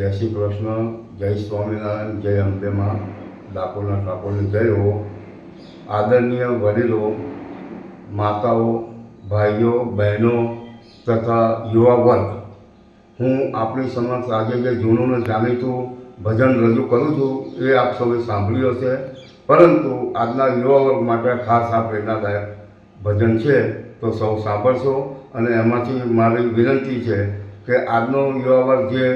જય શ્રી કૃષ્ણ, જય સ્વામિનારાયણ, જય અંબેમાં ડાકોરના ઠાકોરની જય આદરણીય વડીલો, માતાઓ, ભાઈઓ, બહેનો તથા યુવા વર્ગ, હું આપણી સમક્ષ આજે જે જૂનું જાણીતું ભજન રજૂ કરું છું એ આપ સૌએ સાંભળ્યું હશે. પરંતુ આજના યુવા વર્ગ માટે ખાસ આ પ્રેરણાદાયક ભજન છે તો સૌ સાંભળશો અને એમાંથી મારી વિનંતી છે કે આજનો યુવા વર્ગ જે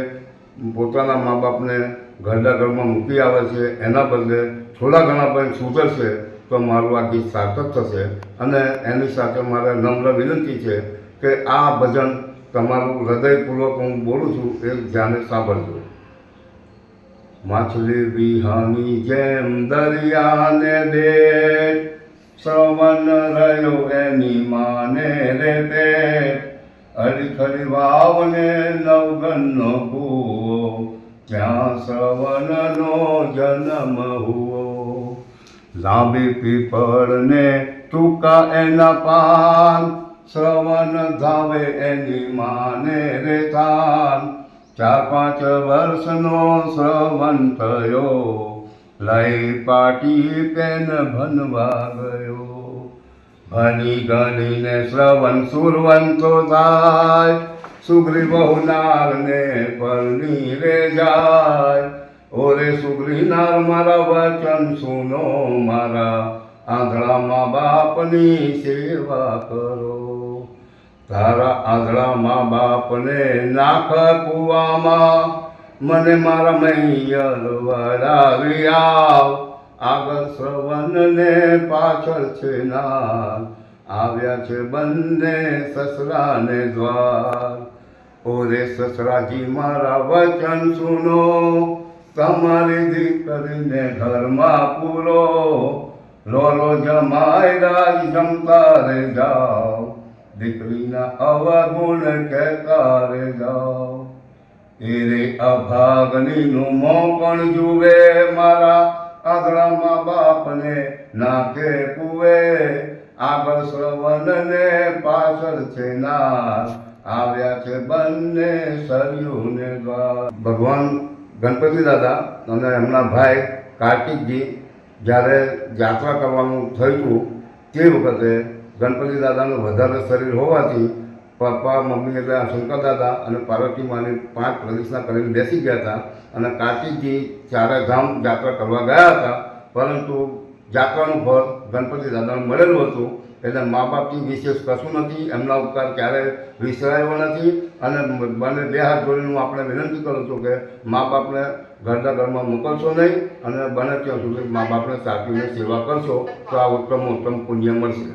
પોતાના મા બાપને ઘરના ઘરમાં મૂકી આવે છે, એના બદલે થોડા ઘણા પણ સુધરશે, તો મારું આ ગીત સાર્થક થશે. અને એની સાથે મારે નમ્ર વિનંતી છે કે આ ભજન તમારું હૃદયપૂર્વક હું બોલું છું, એ ધ્યાને સાંભળજો. માછલી વિહાની જેમ દરિયાને દે શ્રવણ રહ્યો એની માને રે પેટ અડીખડી વાવને નવગનનો ભૂવો ત્યાં શ્રવણનો જન્મ હુવો. લાંબી પીપળને ટૂંકા એના પાન, શ્રવણ ધાવે એની માને રે થાન. ચાર પાંચ વર્ષનો શ્રવણ થયો, લઈ પાટી પેન ભનવા ગયો. ભણી ગણીને શ્રવણ સુરવંતો થાય સુગ્રી બહુનારને પરણી રે જાય ઓરે સુગ્રી નાર મારા વચન સુનો મારા આંધળામાં બાપની સેવા કરો તારા આંધળામાં બાપને નાખ કુવામાં મને મારા મૈયર વરાવી આવ આગળ શ્રવણને પાછળ છે ના આવ્યા છે બંને સસરાને દ્વાર. ઓરે સસરાજી, મારા વચન સુનો. તમારી દીકરીને ઘરમાં પૂરો. લોલો જમાય રાજ જમતા રે જાઓ. દીકરીના અવગુણ કહેતા રે જાઓ. એરે અભાગનીનું મોં પણ જુએ મારા આદરા મા બાપને નાખે કુવે. આગળ શ્રવણને પાછળ છે ના આવ્યા છે બંને સરયુને ને ભગવાન ગણપતિ દાદા અને એમના ભાઈ કાર્તિકજી જ્યારે યાત્રા કરવાનું થયું તે વખતે ગણપતિ દાદાનું વધારે શરીર હોવાથી પપ્પા, મમ્મી એટલે શંકર દાદા અને પાર્વતી માની પાંચ પ્રદક્ષિણા કરીને બેસી ગયા હતા અને કાર્તિકજી ચારે ધામ યાત્રા કરવા ગયા હતા. પરંતુ જાત્રાનું ફળ ગણપતિ દાદાને મળેલું હતું. એટલે મા બાપથી વિશેષ કશું નથી. એમના ઉપકાર ક્યારેય વિસરાયો નથી. અને બંને બે હાથ હું આપણે વિનંતી કરું છું કે મા બાપને ઘરના ઘરમાં મોકલશો નહીં અને બને ત્યાં સુધી મા બાપને સાચવીને સેવા કરશો તો આ ઉત્તમ ઉત્તમ પુણ્ય મળશે.